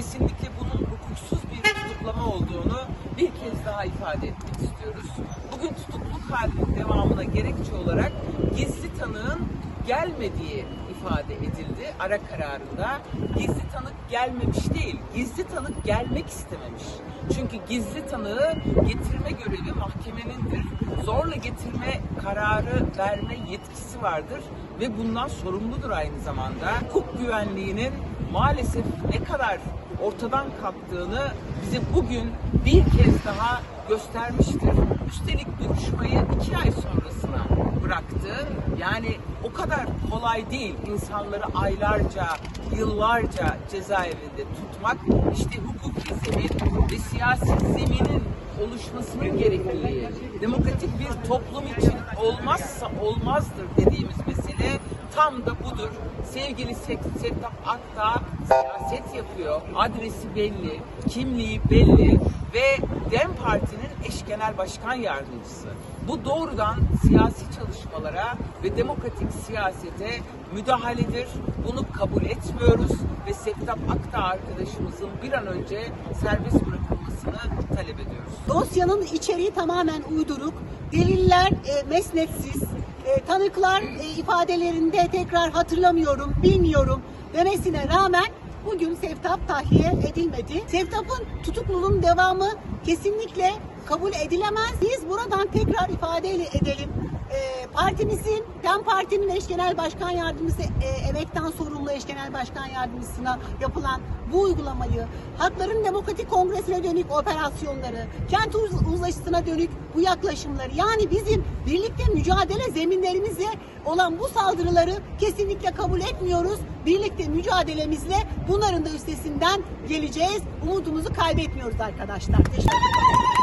kesinlikle bunun hukuksuz bir tutuklama olduğunu bir kez daha ifade etmek istiyoruz. Bugün tutukluluk halinin devamına gerekçe olarak gizli tanığın gelmediği ifade edildi ara kararında. Gizli tanık gelmemiş değil, gizli tanık gelmek istememiş. Çünkü gizli tanığı getirme görevi mahkemenindir. Zorla getirme kararı verme yetkisi vardır ve bundan sorumludur aynı zamanda. Hukuk güvenliğinin maalesef ne kadar ortadan kalktığını bize bugün bir kez daha göstermiştir. Üstelik duruşmayı iki ay sonrasına bıraktı. Yani o kadar kolay değil insanları aylarca, yıllarca cezaevinde tutmak. İşte hukuki zemin ve siyasi zeminin oluşmasının gerekliliği. Demokratik bir toplum için olmazsa olmazdır dediğimiz mesele tam da budur. Sevgili Settap Akdağ siyaset yapıyor. Adresi belli, kimliği belli ve DEM Parti'nin eş genel başkan yardımcısı. Bu doğrudan siyasi çalışmalara ve demokratik siyasete müdahaledir. Bunu kabul etmiyoruz ve Settap Akdağ arkadaşımızın bir an önce serbest bırakılmasını talep ediyoruz. Dosyanın içeriği tamamen uyduruk, deliller e, mesnetsiz, e, tanıklar e, ifadelerinde tekrar hatırlamıyorum, bilmiyorum demesine rağmen bugün Sevtap tahliye edilmedi. Sevtap'ın tutukluluğun devamı kesinlikle kabul edilemez. Biz buradan tekrar ifade edelim. E, partimizin, DEM Parti'nin eş genel başkan yardımcısı, e, emekten sorumlu eş genel başkan yardımcısına yapılan bu uygulamayı, Hakların Demokratik Kongresi'ne dönük operasyonları, kent uz- uzlaşısına dönük bu yaklaşımları, yani bizim birlikte mücadele zeminlerimize olan bu saldırıları kesinlikle kabul etmiyoruz. Birlikte mücadelemizle bunların da üstesinden geleceğiz. Umudumuzu kaybetmiyoruz arkadaşlar. Teşekkür ederim.